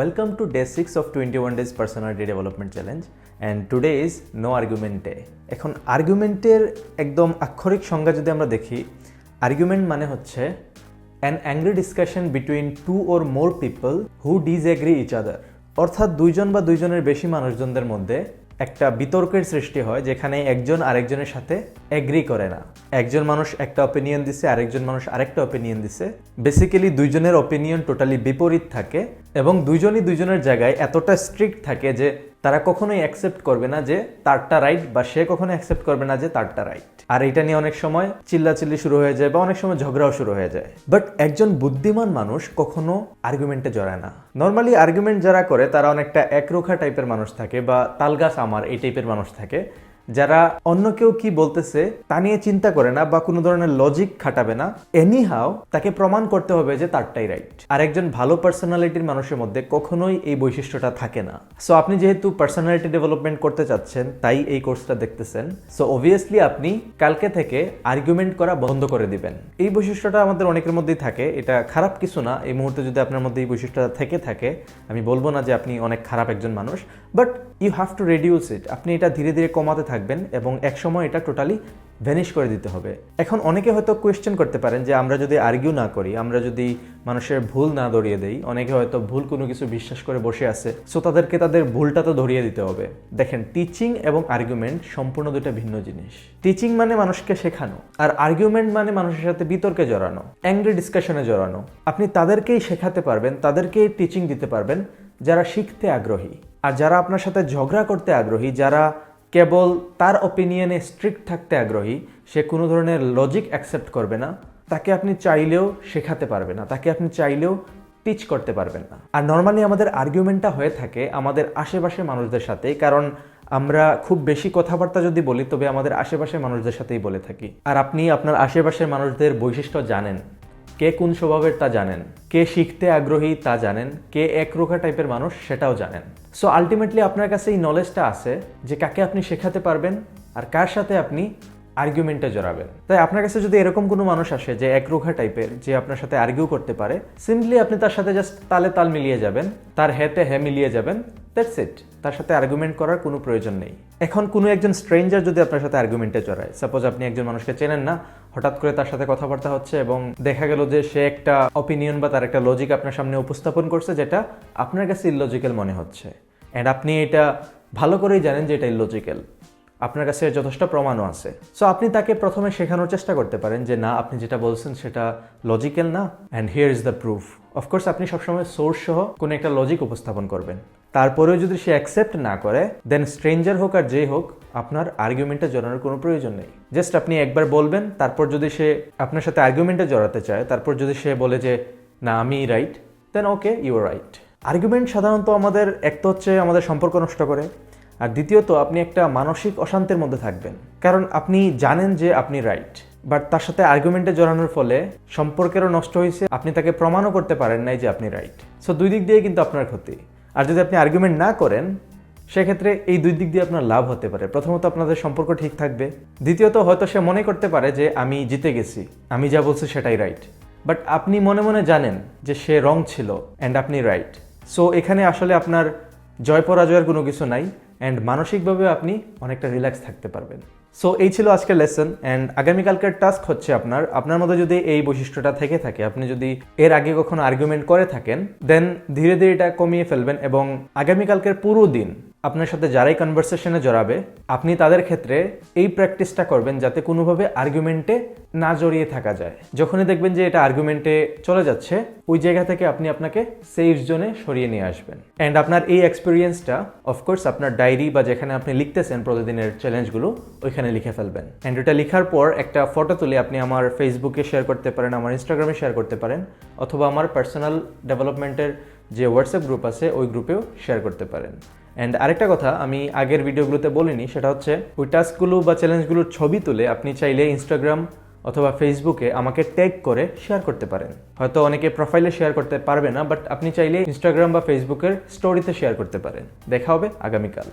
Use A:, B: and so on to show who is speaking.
A: Welcome to day 6 of 21 days personality development challenge, and today is no argument day. এখন আর্গুমেন্টের একদম আক্ষরিক সংজ্ঞা যদি আমরা দেখি আর্গুমেন্ট মানে হচ্ছে an angry discussion between two or more people who disagree each other অর্থাৎ দুইজন বা দুইজনের বেশি মানুষজনদের মধ্যে একটা বিতর্কের সৃষ্টি হয়, যেখানে একজন আরেকজনের সাথে এগ্রি করে না। একজন মানুষ একটা অপিনিয়ন দিছে, আরেকজন মানুষ আরেকটা অপিনিয়ন দিছে। বেসিক্যালি দুইজনের অপিনিয়ন টোটালি বিপরীত থাকে। এবং দুইজনই দুইজনের জায়গায় এতটা স্ট্রিক্ট থাকে যে তারা কখনোই অ্যাকসেপ্ট করবে না যে তারটা রাইট বা সে কখনো অ্যাকসেপ্ট করবে না যে তারটা রাইট আর এটা নিয়ে অনেক সময় চিল্লাচিল্লি শুরু হয়ে যায় বা অনেক সময় ঝগড়াও শুরু হয়ে যায়। বাট একজন বুদ্ধিমান মানুষ কখনো আর্গুমেন্টে জড়ায় না। নর্মালি আর্গুমেন্ট যারা করে তারা অনেকটা একরোখা টাইপের মানুষ থাকে বা তালগাছ আমার এই টাইপের মানুষ থাকে। যারা অন্য কেউ কি বলতেছে তা নিয়ে চিন্তা করে না বা কোনো ধরনের লজিক খাটাবে না এনি হাও তাকে প্রমাণ করতে হবে যে তারটাই রাইট আর একজন ভালো পার্সোনালিটির মানুষের মধ্যে কখনোই এই বৈশিষ্ট্যটা থাকে না। সো আপনি যেহেতু পার্সোনালিটি ডেভেলপমেন্ট করতে চাচ্ছেন, তাই এই কোর্সটা দেখতেছেন। সো অবভিয়াসলি আপনি কালকে থেকে আর্গুমেন্ট করা বন্ধ করে দিবেন। এই বৈশিষ্ট্যটা আমাদের অনেকের মধ্যেই থাকে। এটা খারাপ কিছু না। এই মুহূর্তে যদি আপনার মধ্যে এই বৈশিষ্ট্যটা থেকে থাকে, আমি বলব না যে আপনি অনেক খারাপ একজন মানুষ but you have to reduce it আপনি এটা ধীরে ধীরে কমাতে থাকবেন। এবং একসময় এটা টোটালি ভ্যানিশ করে দিতে হবে। এখন অনেকে হয়তো কোয়েশ্চেন করতে পারেন যে আমরা যদি আর্গিউ না করি, আমরা যদি মানুষের ভুল না ধরিয়ে দেই, অনেকে হয়তো ভুল কোনো কিছু বিশ্বাস করে বসে আছে সো তাদেরকে তাদের ভুলটা তো ধরিয়ে দিতে হবে। দেখেন টিচিং এবং আর্গুমেন্ট সম্পূর্ণ দুটো ভিন্ন জিনিস। টিচিং মানে মানুষকে শেখানো, আর আর্গুমেন্ট মানে মানুষের সাথে বিতর্কে জড়ানো অ্যাংরি ডিসকাশনে জড়ানো। আপনি তাদেরকেই শেখাতে পারবেন, তাদেরকেই টিচিং দিতে পারবেন যারা শিখতে আগ্রহী, আর যারা আপনার সাথে ঝগড়া করতে আগ্রহী, যারা কেবল তার অপিনিয়নে স্ট্রিক্ট থাকতে আগ্রহী, সে কোনো ধরনের লজিক অ্যাকসেপ্ট করবে না, তাকে আপনি চাইলেও শেখাতে পারবে না, তাকে আপনি চাইলেও টিচ করতে পারবেন না। আর নর্মালি আমাদের আর্গুমেন্টটা হয়ে থাকে আমাদের আশেপাশে মানুষদের সাথে কারণ আমরা খুব বেশি কথাবার্তা যদি বলি, তবে আমাদের আশেপাশের মানুষদের সাথেই বলে থাকি। আর আপনি আপনার আশেপাশের মানুষদের বৈশিষ্ট্য জানেন। কে কোন স্বভাবের তা জানেন? কে শিখতে আগ্রহী তা জানেন? কে একরোখা টাইপের মানুষ সেটাও জানেন। সো আলটিমেটলি আপনার কাছে এই নলেজটা আছে যে কাকে আপনি শেখাতে পারবেন আর কার সাথে আপনি আর্গুমেন্টে জড়াবেন। তাই আপনার কাছে যদি এরকম কোনো মানুষ আসে যে একরোখা টাইপের যে আপনার সাথে আর্গিউ করতে পারে সিম্পলি আপনি তার সাথে জাস্ট তালে তাল মিলিয়ে যাবেন, তার হেতে হে মিলিয়ে যাবেন দ্যাটস ইট। তার সাথে আর্গুমেন্ট করার কোনো প্রয়োজন নেই। এখন কোনো একজন স্ট্রেঞ্জার যদি আপনার সাথে আর্গুমেন্টে চড়ায় সাপোজ আপনি একজন মানুষকে চেনেন না, হঠাৎ করে তার সাথে কথাবার্তা হচ্ছে এবং দেখা গেল যে সে একটা অপিনিয়ন বা তার একটা লজিক আপনার সামনে উপস্থাপন করছে যেটা আপনার কাছে ইললজিক্যাল মনে হচ্ছে। অ্যান্ড আপনি এটা ভালো করেই জানেন যে এটা ইললজিক্যাল আপনার কাছে যথেষ্ট প্রমাণও আছে। সো আপনি তাকে প্রথমে শেখানোর চেষ্টা করতে পারেন যে, না, আপনি যেটা বলছেন সেটা লজিক্যাল না and here is the proof of course আপনি সবসময় সোর্স সহ কোনো একটা লজিক উপস্থাপন করবেন। তারপরেও যদি সে অ্যাকসেপ্ট না করে দেন স্ট্রেঞ্জার হোক আর যে হোক, আপনার আর্গুমেন্টে জড়ানোর কোনো প্রয়োজন নেই। জাস্ট আপনি একবার বলবেন, তারপর যদি সে আপনার সাথে আর্গুমেন্টে জড়াতে চায়, তারপর যদি সে বলে যে, না, আমি right then okay you right argument সাধারণত আমাদের, এক তো হচ্ছে আমাদের সম্পর্ক নষ্ট করে আর দ্বিতীয়ত, আপনি একটা মানসিক অশান্তির মধ্যে থাকবেন। কারণ আপনি জানেন যে আপনি রাইট, বাট তার সাথে আর্গুমেন্টে জড়ানোর ফলে সম্পর্কেরও নষ্ট হয়েছে, আপনি তাকে প্রমাণও করতে পারেন নাই যে আপনি রাইট। সো, দুই দিক দিয়ে কিন্তু আপনার ক্ষতি। আর যদি আপনি আর্গুমেন্ট না করেন, সেক্ষেত্রে এই দুই দিক দিয়ে আপনার লাভ হতে পারে। প্রথমত, আপনাদের সম্পর্ক ঠিক থাকবে। দ্বিতীয়ত, হয়তো সে মনে করতে পারে যে, আমি জিতে গেছি, আমি যা বলছি সেটাই রাইট। বাট আপনি মনে মনে জানেন যে সে রং ছিল অ্যান্ড আপনি রাইট। সো, এখানে আসলে আপনার জয় পরাজয়ের কোনো কিছু নাই। অ্যান্ড মানসিকভাবে আপনি অনেকটা রিল্যাক্স থাকতে পারবেন। সো এই ছিল আজকের লেসন অ্যান্ড আগামীকালকের টাস্ক হচ্ছে আপনার। আপনার মধ্যে যদি এই বৈশিষ্ট্যটা থেকে থাকে, আপনি যদি এর আগে কখনো আর্গুমেন্ট করে থাকেন দেন ধীরে ধীরে এটা কমিয়ে ফেলবেন এবং আগামীকালকের পুরো দিন আপনার সাথে যারাই কনভারসেশনে জড়াবে, আপনি তাদের ক্ষেত্রে এই প্র্যাকটিসটা করবেন যাতে কোনোভাবে আর্গুমেন্টে না জড়িয়ে থাকা যায়। যখনই দেখবেন যে এটা আর্গুমেন্টে চলে যাচ্ছে, ওই জায়গা থেকে আপনি আপনাকে সেফ জোনে সরিয়ে নিয়ে আসবেন। অ্যান্ড আপনার এই এক্সপিরিয়েন্সটা অফকোর্স আপনার ডায়েরি বা যেখানে আপনি লিখতেছেন প্রতিদিনের চ্যালেঞ্জগুলো ওইখানে লিখে ফেলবেন। অ্যান্ড এটা লেখার পর একটা ফটো তুলে আপনি আমার ফেসবুকে শেয়ার করতে পারেন, আমার ইনস্টাগ্রামে শেয়ার করতে পারেন, অথবা আমার পার্সোনাল ডেভেলপমেন্টের যে হোয়াটসঅ্যাপ গ্রুপ আছে, ওই গ্রুপেও শেয়ার করতে পারেন। অ্যান্ড আরেকটা কথা আমি আগের ভিডিওগুলোতে বলিনি, সেটা হচ্ছে ওই টাস্কগুলো বা চ্যালেঞ্জগুলোর ছবি তুলে আপনি চাইলে ইনস্টাগ্রাম অথবা ফেসবুকে আমাকে ট্যাগ করে শেয়ার করতে পারেন। হয়তো অনেকে প্রোফাইলে শেয়ার করতে পারবে না বাট আপনি চাইলে ইনস্টাগ্রাম বা ফেসবুকের স্টোরিতে শেয়ার করতে পারেন। দেখা হবে আগামীকাল।